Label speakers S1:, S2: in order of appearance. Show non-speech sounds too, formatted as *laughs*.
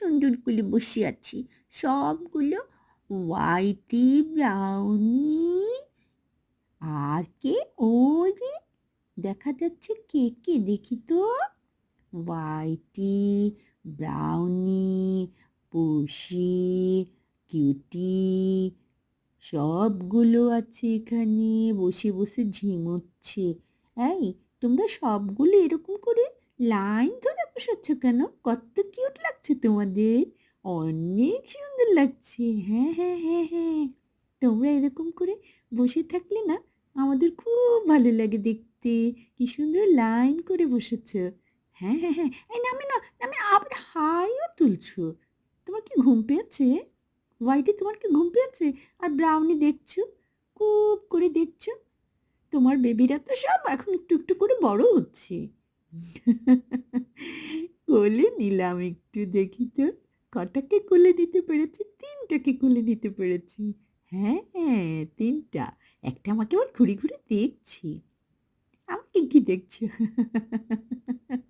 S1: সুন্দর করে বসে আছে। সবগুলো হোয়াইটি ব্রাউনি আর কে? ও যে দেখা যাচ্ছে কে কে? দেখি তো। হোয়াইটি ব্রাউনি পুষি কিউটি সবগুলো আছে এখানে। বসে বসে ঝিমোচ্ছে। এই, তোমরা সবগুলো এরকম করে লাইন বসাচ্ছ কেন? কত কিউট লাগছে তোমাদের। অনেক সুন্দর লাগছে। হ্যাঁ হ্যাঁ হ্যাঁ হ্যাঁ। তোমরা এরকম করে বসে থাকলে না, আমাদের খুব ভালো লাগে দেখতে। কি সুন্দর লাইন করে বসেছ। হ্যাঁ হ্যাঁ হ্যাঁ। এই নামে না, নামে আবার হাইও তুলছো। তোমার কি ঘুম পেয়েছে? হোয়াইটে তোমার কি ঘুম পেয়েছে? আর ব্রাউনি দেখছ? খুব করে দেখছ? তোমার বেবিরা তো সব এখন একটু একটু করে বড় হচ্ছে। *laughs* কোলে নিলাম একটু, দেখি তো। কটাকে কোলে নিতে পেরেছি? তিনটাকে কোলে নিতে পেরেছি। হ্যাঁ হ্যাঁ তিনটা। একটা আমাকে আবার ঘুরে ঘুরে দেখছি। আমাকে কি দেখছ? *laughs*